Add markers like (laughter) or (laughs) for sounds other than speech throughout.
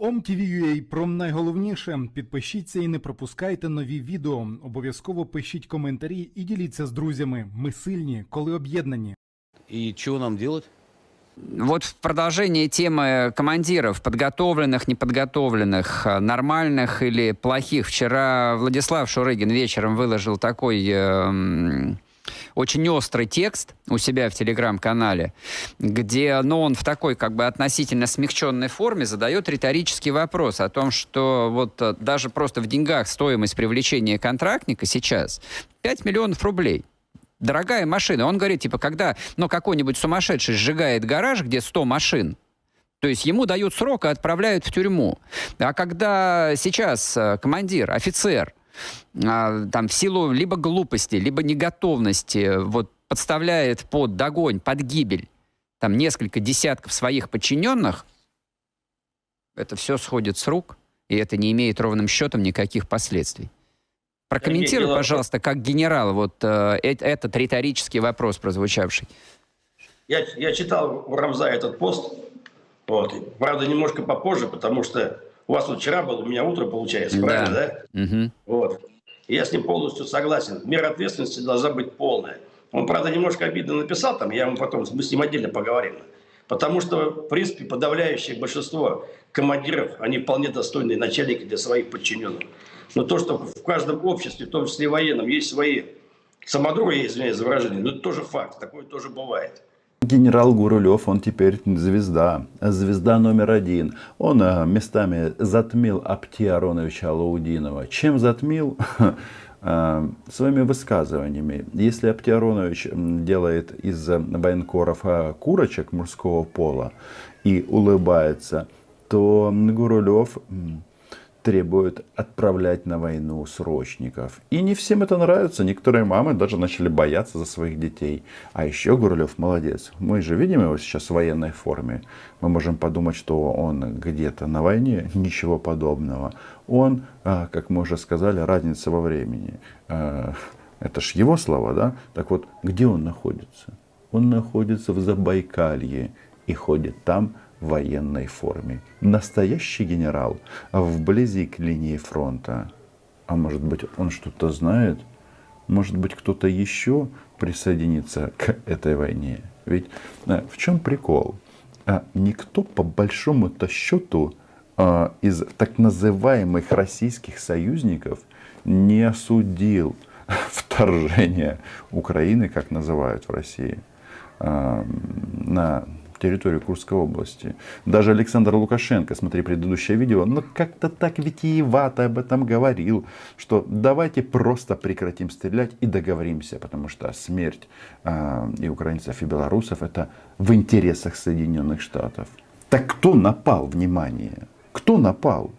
OMTV.ua про найголовніше. Підпишіться і не пропускайте нові відео. Обов'язково пишіть коментарі і діліться з друзями. Ми сильні, коли об'єднані. И чего нам делать? Вот в продолжении темы командиров, подготовленных, неподготовленных, э, нормальных или плохих. Вчера Владислав Шурыгин вечером выложил такой э, м, очень острый текст у себя в телеграм-канале, где ну, он в такой как бы относительно смягченной форме задает риторический вопрос о том, что вот э, даже просто в деньгах стоимость привлечения контрактника сейчас 5 миллионов рублей дорогая машина. Он говорит, типа, когда, ну, какой-нибудь сумасшедший сжигает гараж, где 100 машин, то есть ему дают срок и отправляют в тюрьму. А когда сейчас э, командир, офицер, там, в силу либо глупости, либо неготовности, вот, подставляет под огонь, под гибель, там, несколько десятков своих подчиненных, это все сходит с рук, и это не имеет ровным счетом никаких последствий. Прокомментируй, дело- пожалуйста, как генерал, вот э, э- этот риторический вопрос прозвучавший. Я, я читал у Рамза этот пост, вот, правда, немножко попозже, потому что у вас вот вчера был, у меня утро получается, Да. правильно, да? Мгм. Вот. Я с ним полностью согласен. Мера ответственности должна быть полная. Он, правда, немножко обидно написал там, я ему потом, мы с ним отдельно поговорим. Потому что, в принципе, подавляющее большинство командиров, они вполне достойные начальники для своих подчиненных. Но то, что в каждом обществе, в том числе и военном, есть свои самодуры, я извиняюсь за выражение, но это тоже факт, такое тоже бывает. Генерал Гурулев, он теперь звезда, звезда номер один. Он э, местами затмил Апти Ароновича Алаудинова. Чем затмил? (laughs) Э, Своими высказываниями. Если Апти Аронович м, делает из э, военкоров курочек мужского пола и улыбается, то Гурулев требует отправлять на войну срочников. И не всем это нравится. Некоторые мамы даже начали бояться за своих детей. А еще Гурулев молодец. Мы же видим его сейчас в военной форме. Мы можем подумать, что он где-то на войне. Ничего подобного. Он, а, как мы уже сказали, разница во времени. А, Это ж его слова, да? Так вот, где он находится? Он находится в Забайкалье и ходит там военной форме. Настоящий генерал вблизи к линии фронта. А может быть, он что-то знает? Может быть, кто-то еще присоединится к этой войне? Ведь э, в чем прикол? А Никто по большому-то счету а, из так называемых российских союзников не осудил (laughs) вторжение Украины, как называют в России, а, на территорию Курской области. Даже Александр Лукашенко, смотри предыдущее видео, ну как-то так витиевато об этом говорил, что давайте просто прекратим стрелять и договоримся, потому что смерть а, и украинцев, и белорусов это в интересах Соединенных Штатов. Так кто напал, внимание, кто напал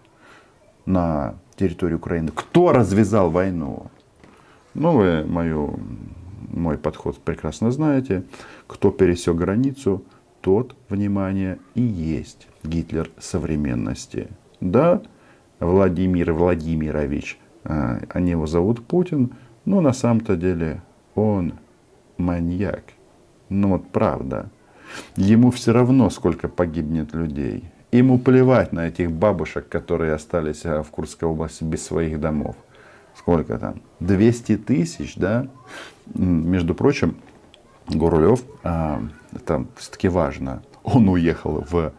на территорию Украины? Кто развязал войну? Ну, вы мою, мой подход прекрасно знаете. Кто пересек границу, тот, внимание, и есть Гитлер современности. Да, Владимир Владимирович, а, они его зовут Путин, но на самом-то деле он маньяк. Ну вот правда. Ему все равно, сколько погибнет людей. Ему плевать на этих бабушек, которые остались а, в Курской области без своих домов. Сколько там? 200 тысяч, да? Между прочим, Гурулев, а, это все-таки важно, он уехал в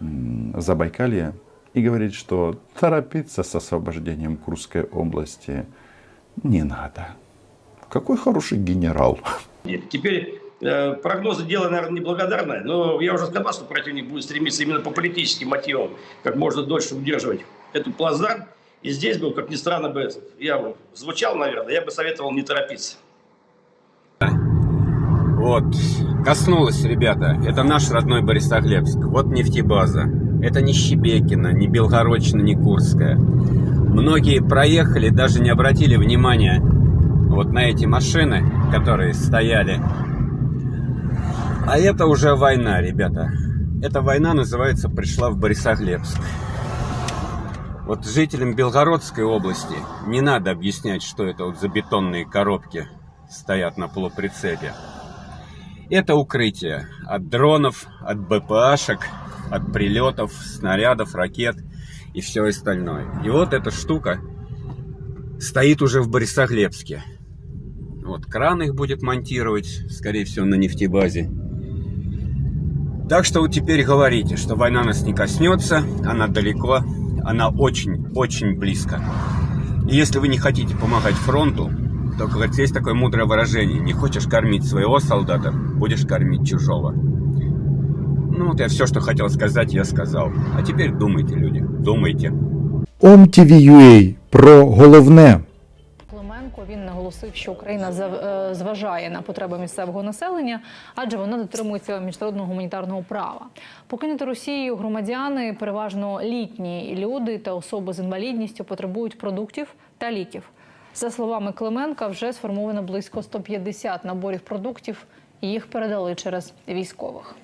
Забайкалье и говорит, что торопиться с освобождением Курской области не надо. Какой хороший генерал. Теперь э, прогнозы дело, наверное, неблагодарное, но я уже сказал, что противник будет стремиться именно по политическим мотивам как можно дольше удерживать эту плацдарм. И здесь бы, как ни странно бы, я звучал, наверное, я бы советовал не торопиться. Вот, коснулось, ребята. Это наш родной Борисоглебск. Вот нефтебаза. Это не Щебекина, не Белгородчина, не Курская. Многие проехали, даже не обратили внимания вот на эти машины, которые стояли. А это уже война, ребята. Эта война, называется, пришла в Борисоглебск. Вот жителям Белгородской области не надо объяснять, что это вот за бетонные коробки стоят на полуприцепе. Это укрытие от дронов, от БПАшек, от прилетов, снарядов, ракет и все остальное. И вот эта штука стоит уже в Борисоглебске. Вот кран их будет монтировать, скорее всего, на нефтебазе. Так что вот теперь говорите, что война нас не коснется, она далеко, она очень-очень близко. И если вы не хотите помогать фронту, то, как говорится, есть такое мудрое выражение. Не хочешь кормить своего солдата, будешь кормить чужого. Ну вот я все, что хотел сказать, я сказал. А теперь думайте, люди, думайте. OMTV.ua про головне. Клименко він наголосив, що Україна е, зважає на потреби місцевого населення, адже вона дотримується міжнародного гуманітарного права. Покинути Росією громадяни, переважно літні люди та особи з інвалідністю, потребують продуктів та ліків. За словами Клименка, вже сформовано близько 150 наборів продуктів, і їх передали через військових.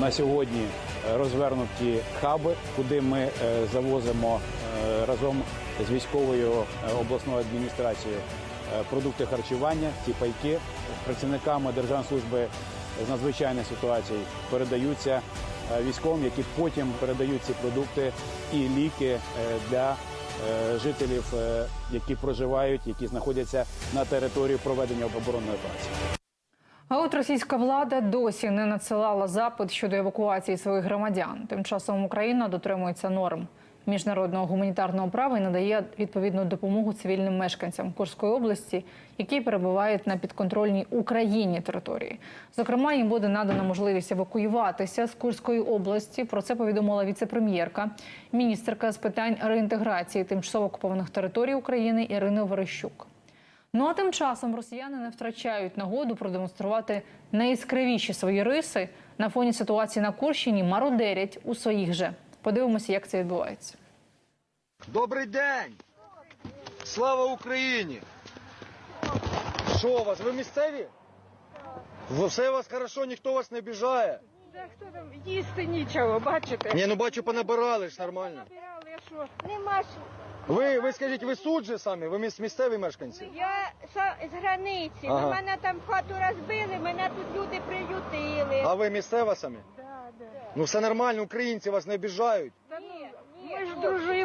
На сьогодні е, розвернуті хаби, куди ми е, завозимо е, разом з військовою обласною адміністрацією продукти харчування, ці пайки працівниками Державної служби з надзвичайних ситуацій передаються військовим, які потім передають ці продукти і ліки для жителів, е, які проживають, які знаходяться на території проведення оборонної операції. А от російська влада досі не надсилала запит щодо евакуації своїх громадян. Тим часом Україна дотримується норм міжнародного гуманітарного права і надає відповідну допомогу цивільним мешканцям Курської області, які перебувають на підконтрольній Україні території. Зокрема, їм буде надана можливість евакуюватися з Курської області. Про це повідомила віце-прем'єрка, міністерка з питань реінтеграції тимчасово окупованих територій України Ірина Верещук. Ну а тим часом росіяни не втрачають нагоду продемонструвати найяскравіші свої риси на фоні ситуації на Курщині, мародерять у своїх же. Подивимося, як це відбувається. Добрий день! Слава Україні! Що у вас? Ви місцеві? Все у вас хорошо, ніхто вас не обіжає. Та хто там їсти нічого, бачите? Ні, ну бачу, понабирали ж нормально. Набирали, а що? Нема ж. Ви, ви скажіть, ви суд же самі? Ви міс- місцеві мешканці? Я са- з границі. Ага. Ну, мене там хату розбили, мене тут люди приютили. А ви місцева самі? Да, да. Ну все нормально, українці вас не обіжають. Та ні, ми ж дружили,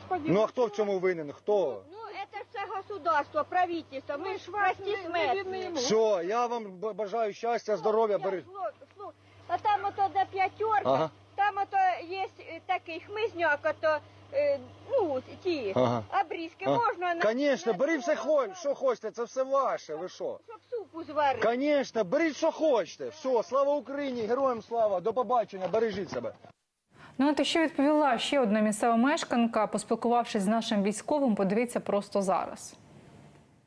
господи. Ну а хто в цьому винен? Хто? Ну, це все государство, правительство. Ми ж прості смертні. Все, я вам б- бажаю щастя, здоров'я. Бери. Слу- слу- А там ото до п'ятерка, Ага. там ото є е, такий хмизняк, ото, е, ну, ті, Ага. обрізки А, можна на... Конечно, на бери все цьому, хо- що хочете, це все ваше. Ви що? Щоб супу зварити. Конечно, беріть, що хочете. Все, слава Україні, героям слава, до побачення, бережіть себе. Ну от і що відповіла ще одна місцева мешканка, поспілкувавшись з нашим військовим, подивіться просто зараз.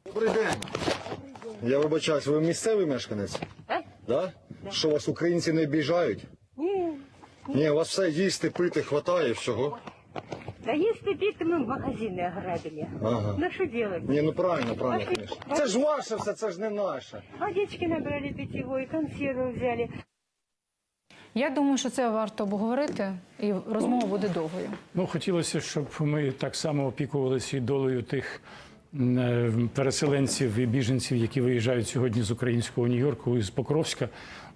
Добрий день. Я вибачаюсь, ви місцевий мешканець? Да? Що вас українці не обіжають? Ні. Ні, у вас все їсти, пити, хватає всього. Да если пить, мы магазины ограбили. Ага. Ну что делать? Ні, ну правильно, правильно, звісно. Це ж ваше все, це ж не наше. Водички набрали питьевой, консервы взяли. Я думаю, що це варто обговорити, і розмова буде довгою. Ну, хотілося, щоб ми так само опікувалися і долею тих е, переселенців і біженців, які виїжджають сьогодні з українського Нью-Йорку і з Покровська.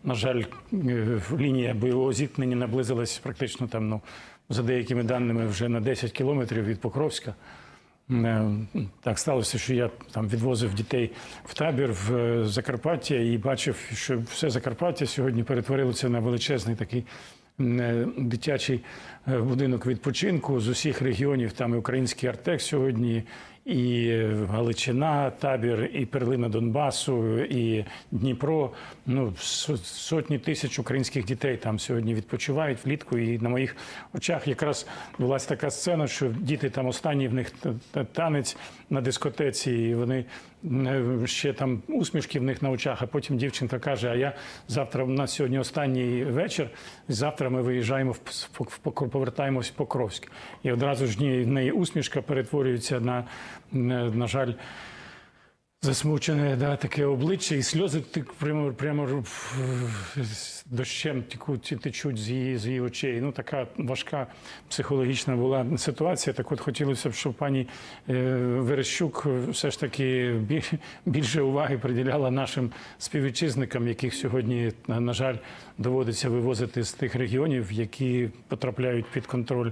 На жаль, е, лінія бойового зіткнення наблизилась практично там, ну, за деякими даними, вже на 10 кілометрів від Покровська. Е, Так сталося, що я там відвозив дітей в табір в е, Закарпаття і бачив, що все Закарпаття сьогодні перетворилося на величезний такий е, дитячий будинок відпочинку з усіх регіонів. Там і український Артек сьогодні, і Галичина, табір, і перлина Донбасу, і Дніпро. Ну сотні тисяч українських дітей там сьогодні відпочивають влітку. І на моїх очах якраз була така сцена, що діти там останній в них та- та- танець на дискотеці, і вони е, ще там усмішки в них на очах. А потім дівчинка каже: А я завтра у нас сьогодні останній вечір. Завтра ми виїжджаємо в, повертаємось в Покровськ. І одразу ж в неї усмішка перетворюється на, на, на жаль. засмучене да, таке обличчя, і сльози прямо, прямо дощем текуть, течуть з її, з її очей. Ну, така важка психологічна була ситуація. Так от хотілося б, щоб пані е, Верещук все ж таки більше уваги приділяла нашим співвітчизникам, яких сьогодні, на жаль, доводиться вивозити з тих регіонів, які потрапляють під контроль